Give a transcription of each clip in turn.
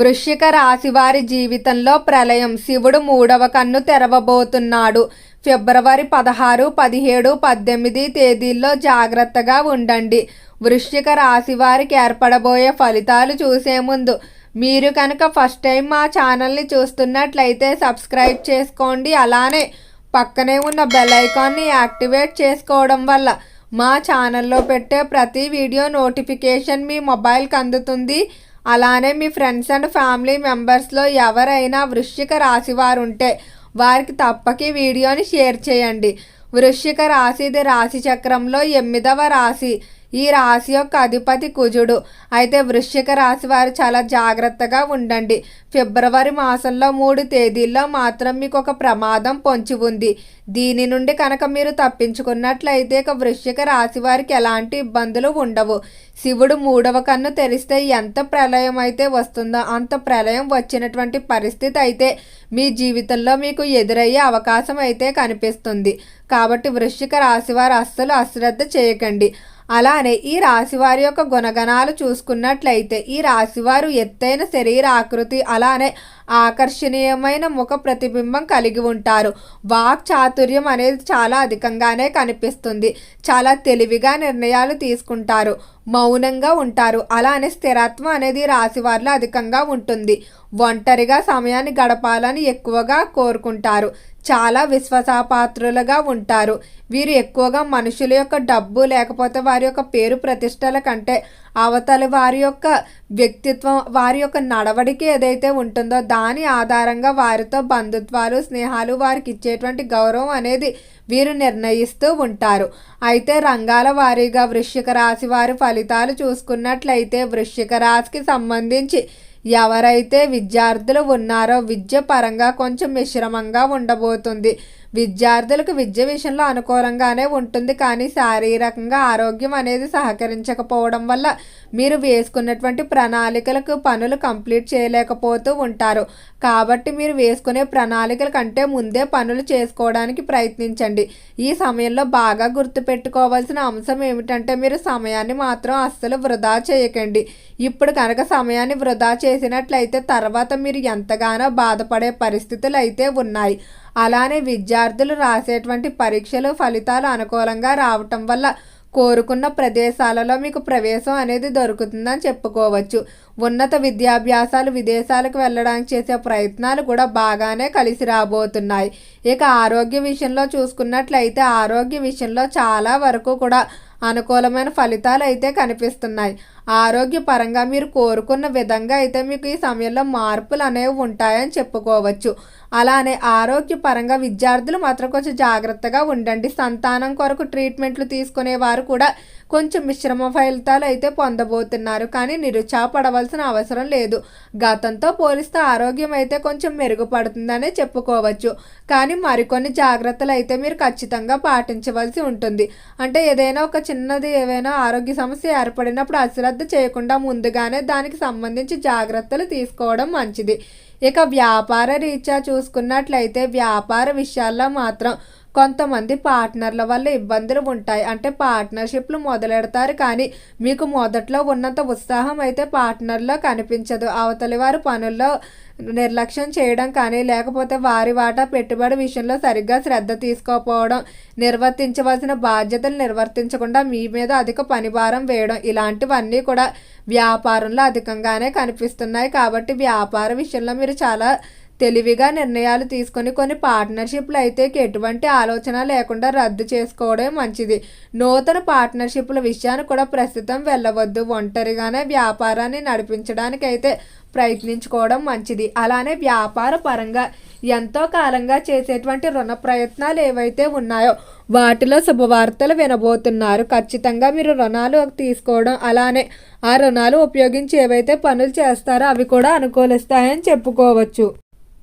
వృశ్చిక రాశి వారి జీవితంలో ప్రళయం శివుడు మూడవ కన్ను తెరవబోతున్నాడు. ఫిబ్రవరి పదహారు పదిహేడు పద్దెనిమిది తేదీల్లో జాగ్రత్తగా ఉండండి. వృశ్చిక రాశి వారికి ఏర్పడబోయే ఫలితాలు చూసే ముందు మీరు కనుక ఫస్ట్ టైం మా ఛానల్ని చూస్తున్నట్లయితే సబ్స్క్రైబ్ చేసుకోండి. అలానే పక్కనే ఉన్న బెల్ ఐకాన్ని యాక్టివేట్ చేసుకోవడం వల్ల మా ఛానల్లో పెట్టే ప్రతి వీడియో నోటిఫికేషన్ మీ మొబైల్కి అందుతుంది. అలానే మీ ఫ్రెండ్స్ అండ్ ఫ్యామిలీ మెంబర్స్లో ఎవరైనా వృశ్చిక రాశి వారు ఉంటే వారికి తప్పక వీడియోని షేర్ చేయండి. వృశ్చిక రాశిది రాశి చక్రంలో ఎనిమిదవ రాశి. ఈ రాశి యొక్క అధిపతి కుజుడు. అయితే వృశ్చిక రాశి వారు చాలా జాగ్రత్తగా ఉండండి. ఫిబ్రవరి మాసంలో మూడు తేదీల్లో మాత్రం మీకు ఒక ప్రమాదం పొంచి ఉంది. దీని నుండి కనుక మీరు తప్పించుకున్నట్లయితే ఇక వృశ్చిక రాశి వారికి ఎలాంటి ఇబ్బందులు ఉండవు. శివుడు మూడవ కన్ను తెరిస్తే ఎంత ప్రళయం అయితే వస్తుందో అంత ప్రళయం వచ్చినటువంటి పరిస్థితి అయితే మీ జీవితంలో మీకు ఎదురయ్యే అవకాశం అయితే కనిపిస్తుంది. కాబట్టి వృశ్చిక రాశి వారు అస్సలు అశ్రద్ధ చేయకండి. అలానే ఈ రాశివారి యొక్క గుణగణాలు చూసుకున్నట్లయితే ఈ రాశివారు ఎత్తైన శరీర ఆకృతి అలానే ఆకర్షణీయమైన ముఖ ప్రతిబింబం కలిగి ఉంటారు. వాక్ చాతుర్యం అనేది చాలా అధికంగానే కనిపిస్తుంది. చాలా తెలివిగా నిర్ణయాలు తీసుకుంటారు. మౌనంగా ఉంటారు. అలానే స్థిరత్వం అనేది రాశివారిలో అధికంగా ఉంటుంది. ఒంటరిగా సమయాన్ని గడపాలని ఎక్కువగా కోరుకుంటారు. చాలా విశ్వాసపాత్రులుగా ఉంటారు. వీరు ఎక్కువగా మనుషుల యొక్క డబ్బు లేకపోతే వారి యొక్క పేరు ప్రతిష్టల కంటే అవతలి వారి యొక్క వ్యక్తిత్వం వారి యొక్క నడవడికి ఏదైతే ఉంటుందో దాని ఆధారంగా వారితో బంధుత్వాలు స్నేహాలు వారికి ఇచ్చేటువంటి గౌరవం అనేది వీరు నిర్ణయిస్తూ ఉంటారు. అయితే రంగాల వారీగా వృశ్చిక రాశి వారి ఫలితాలు చూసుకున్నట్లయితే వృశ్చిక రాశికి సంబంధించి ఎవరైతే విద్యార్థులు ఉన్నారో విద్య పరంగా కొంచెం మిశ్రమంగా ఉండబోతుంది. విద్యార్థులకు విద్య విషయంలో అనుకూలంగానే ఉంటుంది. కానీ శారీరకంగా ఆరోగ్యం అనేది సహకరించకపోవడం వల్ల మీరు వేసుకున్నటువంటి ప్రణాళికలకు పనులు కంప్లీట్ చేయలేకపోతూ ఉంటారు. కాబట్టి మీరు వేసుకునే ప్రణాళికల కంటే ముందే పనులు చేసుకోవడానికి ప్రయత్నించండి. ఈ సమయంలో బాగా గుర్తుపెట్టుకోవాల్సిన అంశం ఏమిటంటే మీరు సమయాన్ని మాత్రం అస్సలు వృధా చేయకండి. ఇప్పుడు కనుక సమయాన్ని వృధా చేసినట్లయితే తర్వాత మీరు ఎంతగానో బాధపడే పరిస్థితులు అయితే ఉన్నాయి. అలానే విద్యార్థులు రాసేటువంటి పరీక్షలు ఫలితాలు అనుకూలంగా రావటం వల్ల కోరుకున్న ప్రదేశాలలో మీకు ప్రవేశం అనేది దొరుకుతుందని చెప్పుకోవచ్చు. ఉన్నత విద్యాభ్యాసాలు విదేశాలకు వెళ్ళడానికి చేసే ప్రయత్నాలు కూడా బాగానే కలిసి రాబోతున్నాయి. ఇక ఆరోగ్య విషయంలో చూసుకున్నట్లయితే ఆరోగ్య విషయంలో చాలా వరకు కూడా అనుకూలమైన ఫలితాలు అయితే కనిపిస్తున్నాయి. ఆరోగ్యపరంగా మీరు కోరుకున్న విధంగా అయితే మీకు ఈ సమయంలో మార్పులు అనేవి ఉంటాయని చెప్పుకోవచ్చు. అలానే ఆరోగ్యపరంగా విద్యార్థులు మాత్రం కొంచెం జాగ్రత్తగా ఉండండి. సంతానం కొరకు ట్రీట్మెంట్లు తీసుకునేవారు కూడా కొంచెం మిశ్రమ ఫలితాలు అయితే పొందబోతున్నారు. కానీ నిరుత్సాహపడవలసిన అవసరం లేదు. గతంతో పోలిస్తే ఆరోగ్యం అయితే కొంచెం మెరుగుపడుతుందనే చెప్పుకోవచ్చు. కానీ మరికొన్ని జాగ్రత్తలు అయితే మీరు ఖచ్చితంగా పాటించవలసి ఉంటుంది. అంటే ఏదైనా ఒక చిన్నది ఏవైనా ఆరోగ్య సమస్య ఏర్పడినప్పుడు అసలు రద్దు చేయకుండా ముందుగానే దానికి సంబంధించి జాగ్రత్తలు తీసుకోవడం మంచిది. ఇక వ్యాపార రీత్యా చూసుకున్నట్లయితే వ్యాపార విషయాల్లో మాత్రం కొంతమంది పార్ట్నర్ల వల్ల ఇబ్బందులు ఉంటాయి. అంటే పార్ట్నర్షిప్లు మొదలెడతారు కానీ మీకు మొదట్లో ఉన్నంత ఉత్సాహం అయితే పార్ట్నర్లో కనిపించదు. అవతలి వారు పనుల్లో నిర్లక్ష్యం చేయడం కానీ లేకపోతే వారి వాటా పెట్టుబడి విషయంలో సరిగ్గా శ్రద్ధ తీసుకోకపోవడం నిర్వర్తించవలసిన బాధ్యతలు నిర్వర్తించకుండా మీ మీద అధిక పనిభారం వేయడం ఇలాంటివన్నీ కూడా వ్యాపారంలో అధికంగానే కనిపిస్తున్నాయి. కాబట్టి వ్యాపార విషయంలో మీరు చాలా తెలివిగా నిర్ణయాలు తీసుకొని కొన్ని పార్ట్నర్షిప్లు అయితే ఎటువంటి ఆలోచన లేకుండా రద్దు చేసుకోవడమే మంచిది. నూతన పార్ట్నర్షిప్ల విషయాన్ని కూడా ప్రస్తుతం వెళ్ళవద్దు. ఒంటరిగానే వ్యాపారాన్ని నడిపించడానికి అయితే ప్రయత్నించుకోవడం మంచిది. అలానే వ్యాపార పరంగా ఎంతో కాలంగా చేసేటువంటి రుణ ప్రయత్నాలు ఏవైతే ఉన్నాయో వాటిలో శుభవార్తలు వినబోతున్నారు. ఖచ్చితంగా మీరు రుణాలు తీసుకోవడం అలానే ఆ రుణాలు ఉపయోగించి ఏవైతే పనులు చేస్తారో అవి కూడా అనుకూలిస్తాయని చెప్పుకోవచ్చు.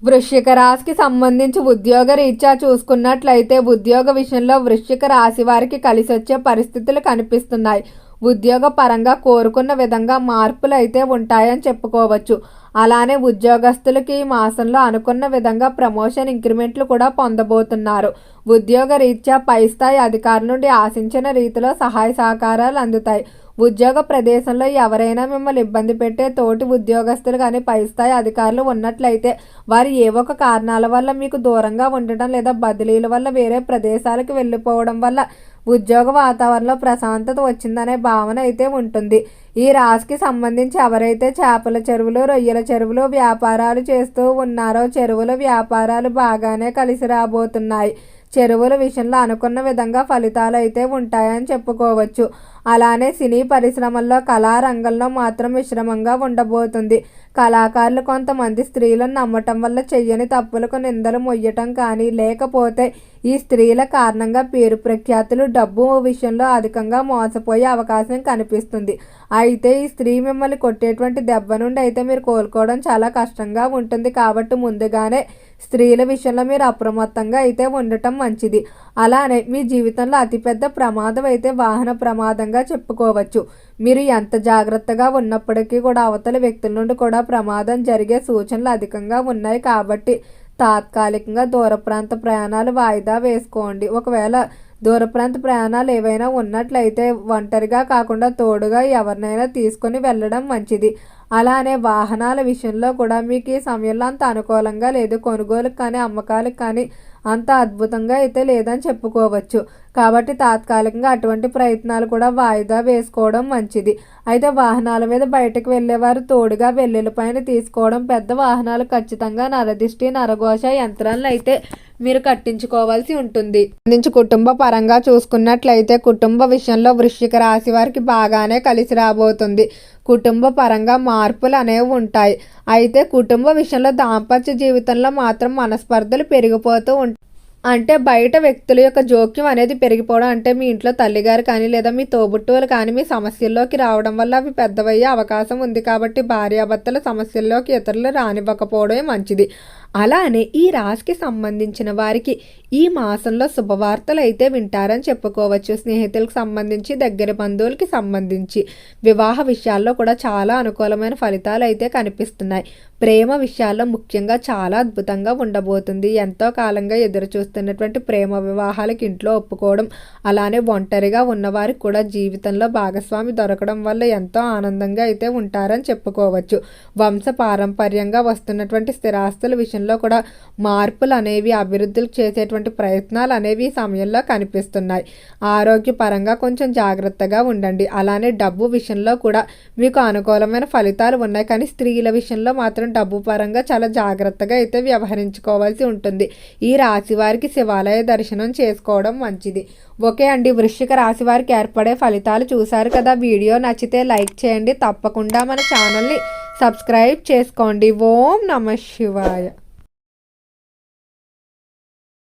వృశ్చిక రాశికి సంబంధించి ఉద్యోగ రీత్యా చూసుకున్నట్లయితే ఉద్యోగ విషయంలో వృశ్చిక రాశి వారికి కలిసి వచ్చే పరిస్థితులు కనిపిస్తున్నాయి. ఉద్యోగ పరంగా కోరుకున్న విధంగా మార్పులు అయితే ఉంటాయని చెప్పుకోవచ్చు. అలానే ఉద్యోగస్తులకి ఈ మాసంలో అనుకున్న విధంగా ప్రమోషన్ ఇంక్రిమెంట్లు కూడా పొందబోతున్నారు. ఉద్యోగ రీత్యా పై స్థాయి అధికారుల నుండి ఆశించిన రీతిలో సహాయ సహకారాలు అందుతాయి. ఉద్యోగ ప్రదేశంలో ఎవరైనా మిమ్మల్ని ఇబ్బంది పెట్టే తోటి ఉద్యోగస్తులు కానీ పై స్థాయి అధికారులు ఉన్నట్లయితే వారు ఏ ఒక కారణాల వల్ల మీకు దూరంగా ఉండటం లేదా బదిలీల వల్ల వేరే ప్రదేశాలకు వెళ్ళిపోవడం వల్ల ఉద్యోగ వాతావరణంలో ప్రశాంతత వచ్చిందనే భావన అయితే ఉంటుంది. ఈ రాశికి సంబంధించి ఎవరైతే చేపల చెరువులు రొయ్యల చెరువులు వ్యాపారాలు చేస్తూ ఉన్నారో చెరువుల వ్యాపారాలు బాగానే కలిసి రాబోతున్నాయి. చెరువుల విషయంలో అనుకున్న విధంగా ఫలితాలు అయితే ఉంటాయని చెప్పుకోవచ్చు. అలానే సినీ పరిశ్రమల్లో కళారంగంలో మాత్రం మిశ్రమంగా ఉండబోతుంది. కళాకారులు కొంతమంది స్త్రీలను నమ్మటం వల్ల చెయ్యని తప్పులకు నిందలు మొయ్యటం కానీ లేకపోతే ఈ స్త్రీల కారణంగా పేరు ప్రఖ్యాతులు డబ్బు విషయంలో అధికంగా మోసపోయే అవకాశం కనిపిస్తుంది. అయితే ఈ స్త్రీ మిమ్మల్ని కొట్టేటువంటి దెబ్బ నుండి అయితే మీరు కోలుకోవడం చాలా కష్టంగా ఉంటుంది కాబట్టి ముందుగానే స్త్రీల విషయంలో మీరు అప్రమత్తంగా అయితే ఉండటం మంచిది. అలానే మీ జీవితంలో అతిపెద్ద ప్రమాదం అయితే వాహన ప్రమాదం ప్రమాదంగా చెప్పుకోవచ్చు. మీరు ఎంత జాగ్రత్తగా ఉన్నప్పటికీ కూడా అవతల వ్యక్తుల నుండి కూడా ప్రమాదం జరిగే సూచనలు అధికంగా ఉన్నాయి కాబట్టి తాత్కాలికంగా దూర ప్రాంత ప్రయాణాలు వాయిదా వేసుకోండి. ఒకవేళ దూర ప్రాంత ప్రయాణాలు ఏవైనా ఉన్నట్లయితే ఒంటరిగా కాకుండా తోడుగా ఎవరినైనా తీసుకొని వెళ్ళడం మంచిది. అలానే వాహనాల విషయంలో కూడా మీకు ఈ సమయంలో అంత అనుకూలంగా లేదు. కొనుగోలుకు కానీ అమ్మకాలకు కానీ అంత అద్భుతంగా అయితే లేదని చెప్పుకోవచ్చు. కాబట్టి తాత్కాలికంగా అటువంటి ప్రయత్నాలు కూడా వాయిదా వేసుకోవడం మంచిది. అయితే వాహనాల మీద బయటకు వెళ్ళేవారు తోడుగా వెల్లుల పైన తీసుకోవడం పెద్ద వాహనాలు ఖచ్చితంగా నరదిష్టి నరఘోష యంత్రాలను అయితే మీరు కట్టించుకోవాల్సి ఉంటుంది. నుంచి కుటుంబ పరంగా చూసుకున్నట్లయితే కుటుంబ విషయంలో వృశ్చిక రాశి వారికి బాగానే కలిసి రాబోతుంది. కుటుంబ పరంగా మార్పులు అనేవి ఉంటాయి. అయితే కుటుంబ విషయంలో దాంపత్య జీవితంలో మాత్రం మనస్పర్ధలు పెరిగిపోతూ ఉంటాయి అంటే బయట వ్యక్తుల యొక్క జోక్యం అనేది పెరిగిపోవడం అంటే మీ ఇంట్లో తల్లిగారు కానీ లేదా మీ తోబుట్టువులు కానీ మీ సమస్యల్లోకి రావడం వల్ల అవి పెద్దవయ్యే అవకాశం ఉంది. కాబట్టి భార్యాభర్తల సమస్యల్లోకి ఇతరులు రానివ్వకపోవడమే మంచిది. అలానే ఈ రాశికి సంబంధించిన వారికి ఈ మాసంలో శుభవార్తలు అయితే వింటారని చెప్పుకోవచ్చు. స్నేహితులకు సంబంధించి దగ్గర బంధువులకి సంబంధించి వివాహ విషయాల్లో కూడా చాలా అనుకూలమైన ఫలితాలు అయితే కనిపిస్తున్నాయి. ప్రేమ విషయాల్లో ముఖ్యంగా చాలా అద్భుతంగా ఉండబోతుంది. ఎంతో కాలంగా ఎదురు చూస్తున్నటువంటి ప్రేమ వివాహాలకు ఇంట్లో ఒప్పుకోవడం అలానే ఒంటరిగా ఉన్నవారికి కూడా జీవితంలో భాగస్వామి దొరకడం వల్ల ఎంతో ఆనందంగా అయితే ఉంటారని చెప్పుకోవచ్చు. వంశ పారంపర్యంగా వస్తున్నటువంటి స్థిరాస్తుల విషయంలో కూడా మార్పులు అనేవి అభివృద్ధులు చేసేటువంటి ప్రయత్నాలు అనేవి ఈ సమయంలో కనిపిస్తున్నాయి. ఆరోగ్యపరంగా కొంచెం జాగ్రత్తగా ఉండండి. అలానే డబ్బు విషయంలో కూడా మీకు అనుకూలమైన ఫలితాలు ఉన్నాయి. కానీ స్త్రీల విషయంలో మాత్రం మాత్రం డబ్బు పరంగా చాలా జాగ్రత్తగా అయితే వ్యవహరించుకోవాల్సి ఉంటుంది. ఈ రాశి వారికి శివాలయ దర్శనం చేసుకోవడం మంచిది. ఓకే అండి వృశ్చిక రాశి వారికి ఏర్పడే ఫలితాలు చూశారు కదా. వీడియో నచ్చితే లైక్ చేయండి. తప్పకుండా మన ఛానల్ని సబ్స్క్రైబ్ చేసుకోండి. ఓం నమ శివాయ.